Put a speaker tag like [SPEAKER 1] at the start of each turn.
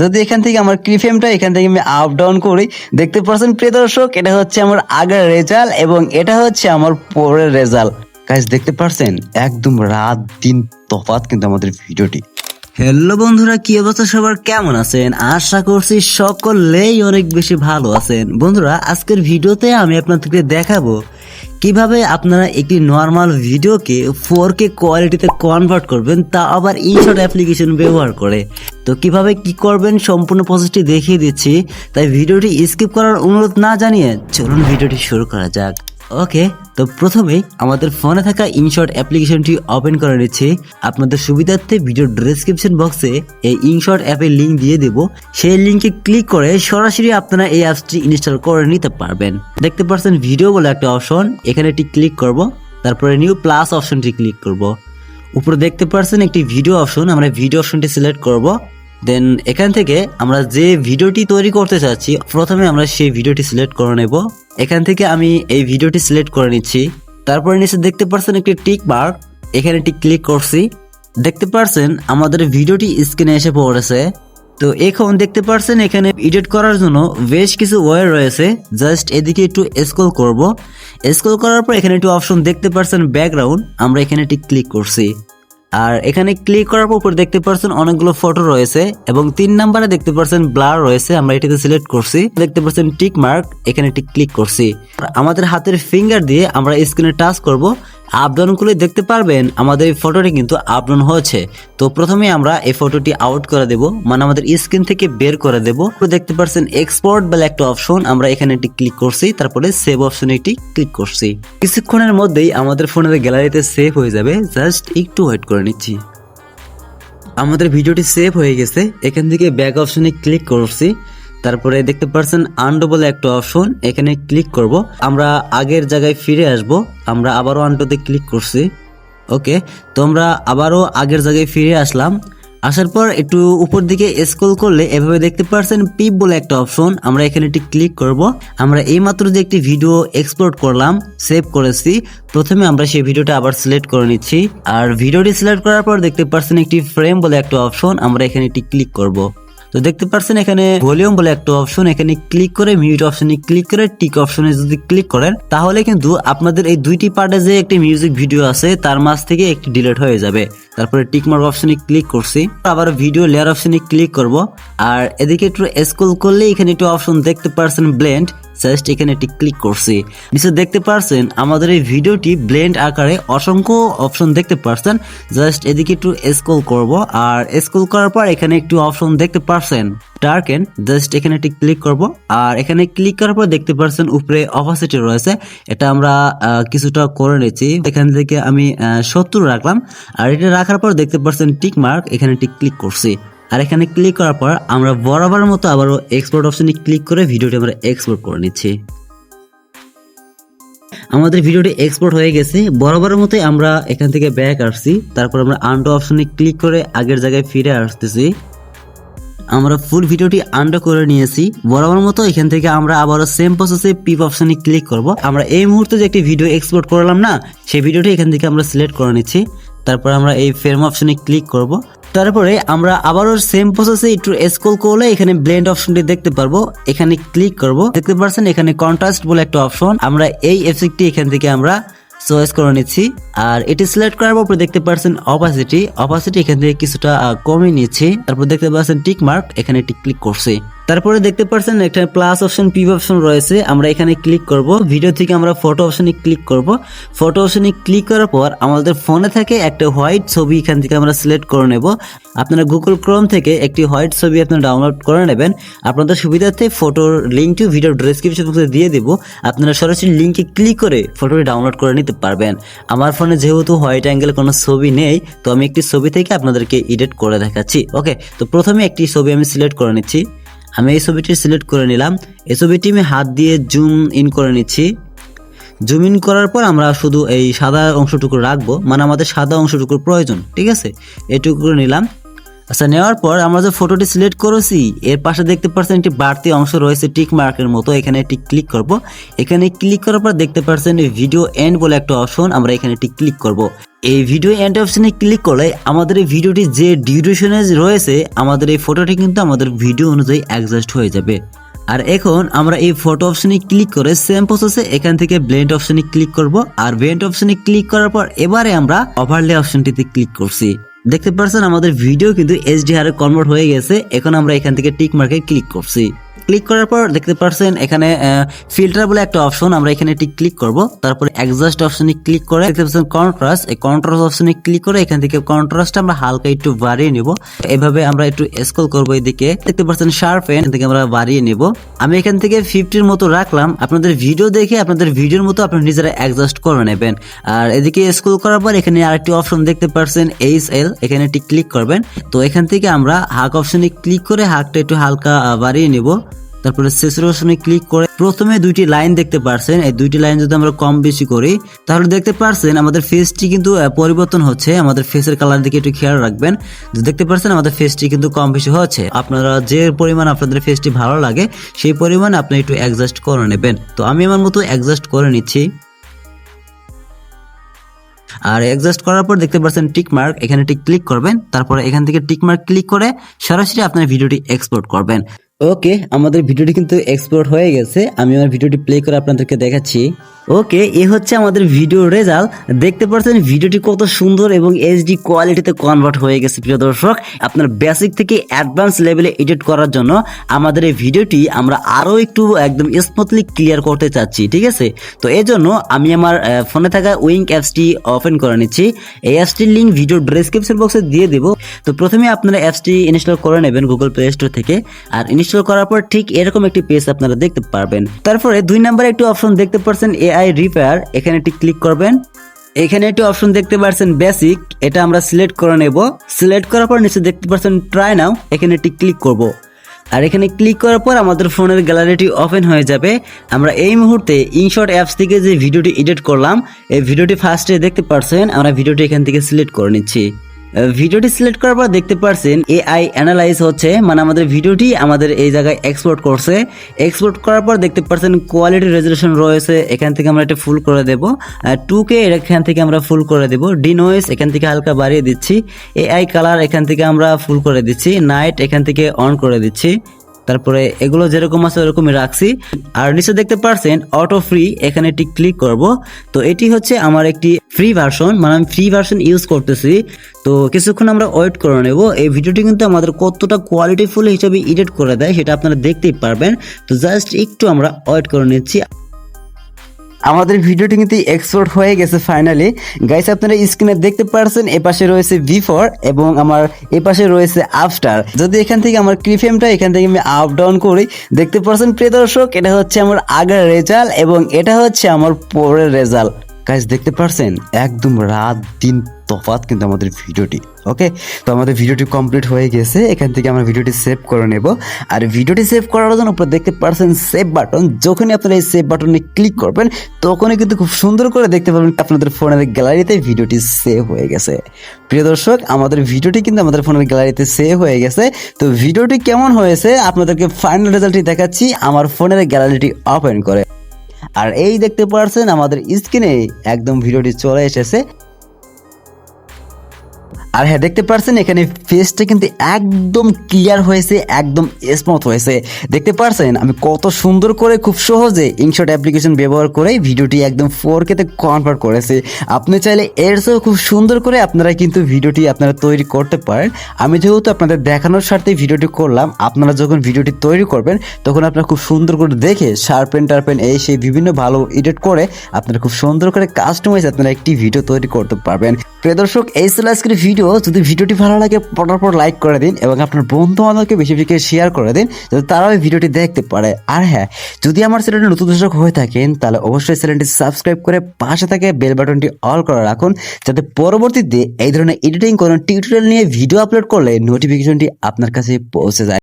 [SPEAKER 1] যদি এখান থেকে আমার ক্রিফেমটা এখান থেকে আমি আপ ডাউন করি, দেখতে পাচ্ছেন প্রিয় দর্শক, এটা হচ্ছে আমার আগের রেজাল্ট এবং এটা হচ্ছে আমার পরের রেজাল্ট গাইজ দেখতে পারছেন একদম রাত দিন তফাৎ কিন্তু আমাদের ভিডিওটি। হ্যালো বন্ধুরা, কি অবস্থা? সবার কেমন আছেন? আশা করছি সকলেই অনেক বেশি ভালো আছেন। বন্ধুরা, আজকের ভিডিওতে আমি আপনাদেরকে দেখাবো কীভাবে আপনারা একটি নর্মাল ভিডিওকে ফোর কে কোয়ালিটিতে কনভার্ট করবেন তা আবার ইনশর্ট অ্যাপ্লিকেশন ব্যবহার করে। তো কীভাবে কি করবেন সম্পূর্ণ প্রসেসটি দেখিয়ে দিচ্ছি, তাই ভিডিওটি স্কিপ করার অনুরোধ না জানিয়ে চলুন ভিডিওটি শুরু করা যাক। ওকে তো প্রথমেই আমাদের ফোনে থাকা ইনশর্ট অ্যাপ্লিকেশনটি ওপেন করে নিচ্ছি। আপনাদের সুবিধার্থে ভিডিও ডেসক্রিপশন বক্সে এই ইনশর্ট অ্যাপের লিঙ্ক দিয়ে দেব। সেই লিঙ্কে ক্লিক করে সরাসরি আপনারা এই অ্যাপসটি ইনস্টল করে নিতে পারবেন। দেখতে পাচ্ছেন ভিডিও বলে একটা অপশন এখানে একটি ক্লিক করব, তারপরে নিউ প্লাস অপশনটি ক্লিক করব। উপরে দেখতে পাচ্ছেন একটি ভিডিও অপশন আমরা ভিডিও অপশনটি সিলেক্ট করব। দেন এখান থেকে আমরা যে ভিডিওটি তৈরি করতে চাচ্ছি, প্রথমে আমরা সেই ভিডিওটি সিলেক্ট করে নেব। এখান থেকে আমি এই ভিডিওটি সিলেক্ট করে নিচ্ছি। তারপরে নিচে দেখতে পাচ্ছেন একটি টিক মার্ক এখানে একটি ক্লিক করছি। দেখতে পাচ্ছেন আমাদের ভিডিওটি স্ক্রিনে এসে পড়েছে। তো এখন দেখতে পাচ্ছেন এখানে এডিট করার জন্য বেশ কিছু ওয়ে রয়েছে। জাস্ট এদিকে একটু স্ক্রল করব। স্ক্রল করার পর এখানে একটু অপশন দেখতে পাচ্ছেন ব্যাকগ্রাউন্ড আমরা এখানে একটি ক্লিক করছি। আর এখানে ক্লিক করার পর দেখতে পাচ্ছেন অনেকগুলো ফটো রয়েছে এবং তিন নাম্বারে দেখতে পাচ্ছেন ব্লার রয়েছে, আমরা এটাতে সিলেক্ট করছি। দেখতে পাচ্ছেন টিক মার্ক এখানে টিক ক্লিক করছি। আমাদের হাতের ফিঙ্গার দিয়ে আমরা স্ক্রিনে টাচ করব। আপডাউন করলে দেখতে পারবেন আমাদের এই ফটোটি কিন্তু আপডাউন হয়েছে। তো প্রথমে আমরা এই ফটোটি আউট করে দেব মানে আমাদের স্ক্রিন থেকে বের করে দেব। দেখতে পাচ্ছেন এক্সপোর্ট বলে একটা অপশন আমরা এখানে একটি ক্লিক করছি, তারপরে সেভ অপশনে একটি ক্লিক করছি। কিছুক্ষণের মধ্যেই আমাদের ফোনের গ্যালারিতে সেভ হয়ে যাবে জাস্ট একটু ওয়েট করে নিচ্ছি। আমাদের ভিডিওটি সেভ হয়ে গেছে, এখান থেকে ব্যাক অপশনে ক্লিক করছি। তারপরে দেখতে পাচ্ছেন আন্ডো বলে একটা অপশন এখানে ক্লিক করব। আমরা আগের জায়গায় ফিরে আসব, আমরা আবারও আন্ডোতে ক্লিক করছি। ওকে, তো আমরা আবারও আগের জায়গায় ফিরে আসলাম। আসার পর একটু উপর দিকে স্ক্রল করলে এভাবে দেখতে পাচ্ছেন পিপ বলে একটা অপশন আমরা এখানে একটি ক্লিক করব। আমরা এইমাত্র যে একটি ভিডিও এক্সপোর্ট করলাম সেভ করেছি। প্রথমে আমরা সেই ভিডিওটা আবার সিলেক্ট করে নিচ্ছি। আর ভিডিওটি সিলেক্ট করার পর দেখতে পাচ্ছেন একটি ফ্রেম বলে একটা অপশন আমরা এখানে একটি ক্লিক করব। তো দেখতে পাচ্ছেন এখানে ভলিউম বলে একটা অপশন এখানে ক্লিক করে মিউট অপশনে ক্লিক করে টিক অপশনে যদি ক্লিক করেন, তাহলে কিন্তু আপনাদের এই দুইটি পার্টে যে একটি মিউজিক ভিডিও আছে, তার মাঝ থেকে একটি ডিলিট হয়ে যাবে। তারপরে টিক মার্ক অপশনে ক্লিক করছি। আবার ভিডিও লেয়ার অপশনে ক্লিক করব। আর এদিকে একটু স্ক্রল করলে এখানে একটু অপশন দেখতে পারছেন ব্লেন্ড জাস্ট এখানে একটি ক্লিক করছি। নিচে দেখতে পারছেন, আমাদের এই ভিডিওটি ব্লেন্ড আকারে অসংখ্য অপশন দেখতে পারছেন। জাস্ট এদিকে একটু স্ক্রল করব, আর স্ক্রল করার পর এখানে একটু অপশন দেখতে পারছেন। ডার্কেন জাস্ট এখানে একটি ক্লিক করব, আর এখানে ক্লিক করার পর দেখতে পারছেন উপরে অপাসিটি রয়েছে। এটা আমরা কিছুটা করে নিচ্ছি এখান থেকে আমি সত্তর রাখলাম, আর এটা রাখার পর দেখতে পারছেন টিক মার্ক এখানে একটি ক্লিক করছি। আর এখানে ক্লিক করার পর আমরা বরাবর মতো আবারও এক্সপোর্ট অপশনে ক্লিক করে ভিডিওটি আমরা এক্সপোর্ট করে নিচ্ছি। আমাদের ভিডিওটি এক্সপোর্ট হয়ে গেছে। বরাবরের মতোই আমরা এখান থেকে ব্যাক আসছি। তারপর আমরা আন্ডো অপশনে ক্লিক করে আগের জায়গায় ফিরে আসতেছি। আমরা ফুল ভিডিওটি আন্ডো করে নিয়েছি। বরাবর মতো এখান থেকে আমরা আবারও সেম প্রসেসে পিপ অপশনে ক্লিক করব। আমরা এই মুহূর্তে যে একটি ভিডিও এক্সপোর্ট করলাম না, সেই ভিডিওটি এখান থেকে আমরা সিলেক্ট করে নিচ্ছি। তারপর আমরা এই ফ্রেম অপশনে ক্লিক করব। তারপরে আমরা আবারও সেম প্রসেসে একটু স্কোল করলে এখানে ব্লেন্ড অপশনটি দেখতে পারব। এখানে ক্লিক করব। দেখতে পাচ্ছেন এখানে কন্ট্রাস্ট বলে একটা অপশন আমরা এই এফেক্টটি এখান থেকে আমরা চয়েস করে নিচ্ছি। আর এটি সিলেক্ট করার পর দেখতে পাচ্ছেন অপাসিটি অপাসিটি এখান থেকে কিছুটা কমে নিচ্ছি। তারপর দেখতে পাচ্ছেন টিক মার্ক এখানে একটি ক্লিক করছি। তারপরে দেখতে পাচ্ছেন একটা প্লাস অপশন পি অপশন রয়েছে। আমরা এখানে ক্লিক করব। ভিডিও থেকে আমরা ফটো অপশনে ক্লিক করব। ফটো অপশনে ক্লিক করার পর আমাদের ফোনে থেকে একটা হোয়াইট ছবি, এখান থেকে আমরা সিলেক্ট করে নেব। আপনারা গুগল ক্রোম থেকে একটি হোয়াইট ছবি আপনারা ডাউনলোড করে নেবেন। আপনাদের সুবিধার্থে ফটোর লিঙ্কটি ভিডিও ডেসক্রিপশন বক্সে দিয়ে দেবো। আপনারা সরাসরি লিঙ্কে ক্লিক করে ফটোটি ডাউনলোড করে নিতে পারবেন। আমার ফোনে যেহেতু হোয়াইট অ্যাঙ্গেল কোনো ছবি নেই, তো আমি একটি ছবি থেকে আপনাদেরকে এডিট করে দেখাচ্ছি। ওকে তো প্রথমে একটি ছবি আমি সিলেক্ট করে নিচ্ছি। আমি এই ছবিটি সিলেক্ট করে নিলাম। এই ছবিটি আমি হাত দিয়ে জুম ইন করে নিচ্ছি। জুম ইন করার পর আমরা শুধু এই সাদা অংশটুকু রাখব মানে আমাদের সাদা অংশটুকুর প্রয়োজন, ঠিক আছে? এটুকু করে নিলাম। আচ্ছা নেওয়ার পর আমরা যে ফটোটি সিলেক্ট করেছি, এর পাশে দেখতে পাচ্ছেন একটি বাড়তি অংশ রয়েছে টিক মার্কের মতো, এখানে একটি ক্লিক করব। এখানে ক্লিক করার পর দেখতে পাচ্ছেন ভিডিও এন্ড বলে একটা অপশন আমরা এখানে একটি ক্লিক করব। এই ভিডিও এন্ড অপশনে ক্লিক করলে আমাদের এই ভিডিওটি যে ডিউরেশনে রয়েছে, আমাদের এই ফটোটি কিন্তু আমাদের ভিডিও অনুযায়ী অ্যাডজাস্ট হয়ে যাবে। আর এখন আমরা এই ফটো অপশনে ক্লিক করে সেম প্রসেসে এখান থেকে ব্লেন্ড অপশনে ক্লিক করব। আর ব্লেন্ড অপশনে ক্লিক করার পর এবারে আমরা ওভারলে অপশনটিতে ক্লিক করছি। দেখতে পাচ্ছেন আমাদের ভিডিও কিন্তু এইচডিআর কনভার্ট হয়ে গেছে। এখন আমরা এখান থেকে টিক মার্কে ক্লিক করছি। ক্লিক করার পর দেখতে পাচ্ছেন এখানে ফিল্টার বলে একটা অপশন আমরা এখানে এটি ক্লিক করব। তারপরে অ্যাডজাস্ট অপশনে ক্লিক করে দেখতে পাচ্ছেন কন্ট্রাস্ট এই কন্ট্রাস্ট অপশনে ক্লিক করে এখান থেকে কন্ট্রাস্টটা আমরা হালকা একটু বাড়িয়ে নিব। এভাবে আমরা একটু স্ক্রল করব এদিকে। দেখতে পাচ্ছেন শার্প এখান থেকে আমরা বাড়িয়ে নিব। আমি এখান থেকে ফিফটির মতো রাখলাম। আপনাদের ভিডিও দেখে আপনাদের ভিডিওর মতো আপনারা নিজেরা অ্যাডজাস্ট করে নেবেন। আর এদিকে স্ক্রল করার পর এখানে আরেকটি অপশন দেখতে পাচ্ছেন এইচ এল এখানে একটি ক্লিক করবেন। তো এখান থেকে আমরা হাক অপশনে ক্লিক করে হাকটা একটু হালকা বাড়িয়ে নিব। তারপরে সেচুরেশনে ক্লিক করে প্রথমে দুইটি লাইন দেখতে পারছেন। এই দুইটি লাইন যদি আমরা কম বেশি করি, তাহলে দেখতে পারছেন আমাদের ফেসটি কিন্তু পরিবর্তন হচ্ছে। আমাদের ফেসের কালার দিকে একটু খেয়াল রাখবেন। দেখতে পারছেন আমাদের ফেসটি কিন্তু কম বেশি হচ্ছে। আপনারা যে পরিমাণ আপনাদের ফেসটি ভালো লাগে, সেই পরিমাণ আপনি একটু অ্যাডজাস্ট করে নেবেন। তো আমি আমার মতো অ্যাডজাস্ট করে নিচ্ছি। আর অ্যাডজাস্ট করার পর দেখতে পাচ্ছেন টিক মার্ক এখানে টিক ক্লিক করবেন। তারপরে এখান থেকে টিক মার্ক ক্লিক করে সরাসরি আপনার ভিডিওটি এক্সপোর্ট করবেন। ওকে, আমাদের ভিডিওটি কিন্তু এক্সপোর্ট হয়ে গেছে। আমি আমার ভিডিওটি প্লে করে আপনাদেরকে দেখাচ্ছি। ওকে, এ হচ্ছে আমাদের ভিডিও রেজাল্ট দেখতে পাচ্ছেন ভিডিওটি কত সুন্দর এবং এইচডি কোয়ালিটিতে কনভার্ট হয়ে গেছে, প্রিয় দর্শক। আপনার বেসিক থেকে অ্যাডভান্স লেভেলে এডিট করার জন্য আমাদের এই ভিডিওটি আমরা আরও একটু একদম স্মুথলি ক্লিয়ার করতে চাচ্ছি, ঠিক আছে? তো এই জন্য আমি আমার ফোনে থাকা উইং অ্যাপসটি ওপেন করে নিচ্ছি। এই অ্যাপসটির লিঙ্ক ভিডিও ডেসক্রিপশন বক্সে দিয়ে দেবো। তো প্রথমে আপনারা অ্যাপসটি ইনস্টল করে নেবেন গুগল প্লে স্টোর থেকে। আর ইনস্টল করার পর ঠিক এরকম একটি পেজ আপনারা দেখতে পারবেন। তারপরে দুই নম্বরে একটি অপশন দেখতে পাচ্ছেন এআই রিপেয়ার এখানে একটি ক্লিক করবেন। এখানে একটি অপশন দেখতে পাচ্ছেন বেসিক এটা আমরা সিলেক্ট করে নেব। সিলেক্ট করার পর নিচে দেখতে পাচ্ছেন ট্রাই নাও এখানে একটি ক্লিক করব। আর এখানে ক্লিক করার পর আমাদের ফোনের গ্যালারিটি ওপেন হয়ে যাবে। আমরা এই মুহূর্তে ইনশর্ট অ্যাপস থেকে যে ভিডিওটি এডিট করলাম, এই ভিডিওটি ফার্স্টে দেখতে পাচ্ছেন আমরা ভিডিওটি এখান থেকে সিলেক্ট করে নিচ্ছি। ভিডিওটি সিলেক্ট করার পর দেখতে পারছেন এআই অ্যানালাইজ হচ্ছে মানে আমাদের ভিডিওটি আমাদের এই জায়গায় এক্সপোর্ট করছে। এক্সপোর্ট করার পর দেখতে পারছেন কোয়ালিটি রেজলিউশন রয়েছে, এখান থেকে আমরা এটা ফুল করে দেব। টু কে এখান থেকে আমরা ফুল করে দেব। ডিনোয়েস এখান থেকে হালকা বাড়িয়ে দিচ্ছি। এআই কালার এখান থেকে আমরা ফুল করে দিচ্ছি। নাইট এখান থেকে অন করে দিচ্ছি। তারপরে এগুলো যেরকম আছে ওরকমই রাখছি। আর নিচে দেখতে পারছেন অটো ফ্রি এখানে একটি ক্লিক করব। তো এটি হচ্ছে আমার একটি ফ্রি ভার্সন মানে আমি ফ্রি ভার্সন ইউজ করতেছি। তো কিছুক্ষণ আমরা ওয়েট করে নেব। এই ভিডিওটি কিন্তু আমাদের কতটা কোয়ালিটিফুল হিসেবে এডিট করে দেয়, সেটা আপনারা দেখতেই পারবেন। তো জাস্ট একটু আমরা ওয়েট করে নিচ্ছি। আমাদের ভিডিওটি কিন্তু এক্সপোর্ট হয়ে গেছে ফাইনালি গাইস আপনারা স্ক্রিনে দেখতে পারছেন, এপাশে পাশে রয়েছে বিফোর এবং আমার এপাশে পাশে রয়েছে আফটার যদি এখান থেকে আমার ক্রিফেমটা এখান থেকে আমি আপ ডাউন করি, দেখতে পারছেন প্রিয় দর্শক এটা হচ্ছে আমার আগের রেজাল্ট এবং এটা হচ্ছে আমার পরের রেজাল্ট গাইস দেখতে পারছেন? একদম রাত দিন তফাৎ কিন্তু আমাদের ভিডিওটি, ওকে? তো আমাদের ভিডিওটি কমপ্লিট হয়ে গেছে, এখান থেকে আমরা ভিডিওটি সেভ করে নেব। আর ভিডিওটি সেভ করার জন্য উপরে দেখতে পারছেন সেভ বাটন যখনই আপনারা এই সেভ বাটনে ক্লিক করবেন, তখনই কিন্তু খুব সুন্দর করে দেখতে পাবেন আপনাদের ফোনের গ্যালারিতে ভিডিওটি সেভ হয়ে গেছে। প্রিয় দর্শক, আমাদের ভিডিওটি কিন্তু আমাদের ফোনের গ্যালারিতে সেভ হয়ে গেছে। তো ভিডিওটি কেমন হয়েছে? আপনাদেরকে ফাইনাল রেজাল্টটি দেখাচ্ছি, আমার ফোনের গ্যালারিটি ওপেন করে। আর এই দেখতে পারছেন আমাদের স্ক্রিনে একদম ভিডিওটি চলে এসেছে। আর হ্যাঁ দেখতে পারছেন, এখানে ফেসটা কিন্তু একদম ক্লিয়ার হয়েছে, একদম স্মুথ হয়েছে। দেখতে পারছেন, আমি কত সুন্দর করে, খুব সহজে ইনশট অ্যাপ্লিকেশন ব্যবহার করে ভিডিওটি একদম ফোর কেতে কনভার্ট করেছি। আপনি চাইলে এর চেয়েও খুব সুন্দর করে আপনারা কিন্তু ভিডিওটি আপনারা তৈরি করতে পারেন। আমি যেহেতু আপনাদের দেখানোর স্বার্থে ভিডিওটি করলাম, আপনারা যখন ভিডিওটি তৈরি করবেন, তখন আপনারা খুব সুন্দর করে দেখে শার্পেন টার্পেন এই সেই বিভিন্ন ভালো এডিট করে আপনারা খুব সুন্দর করে কাস্টমাইজ আপনারা একটি ভিডিও তৈরি করতে পারবেন। প্রিয় দর্শক, এই ছিল আজকের ভিডিও যদি ভিডিওটি ভালো লাগে পটাপট লাইক করে দিন এবং আপনার বন্ধু বান্ধবকে বেশি বেশি শেয়ার করে দিন, যাতে তারাও এই ভিডিওটি দেখতে পারে। আর হ্যাঁ যদি আমার চ্যানেলটি নতুন দর্শক হয়ে থাকেন, তাহলে অবশ্যই চ্যানেলটি সাবস্ক্রাইব করে পাশে থাকে বেল বাটনটি অল করে রাখুন, যাতে পরবর্তীতে এই ধরনের এডিটিং কোনো টিউটোরিয়াল নিয়ে ভিডিও আপলোড করলে নোটিফিকেশনটি আপনার কাছে পৌঁছে যায়।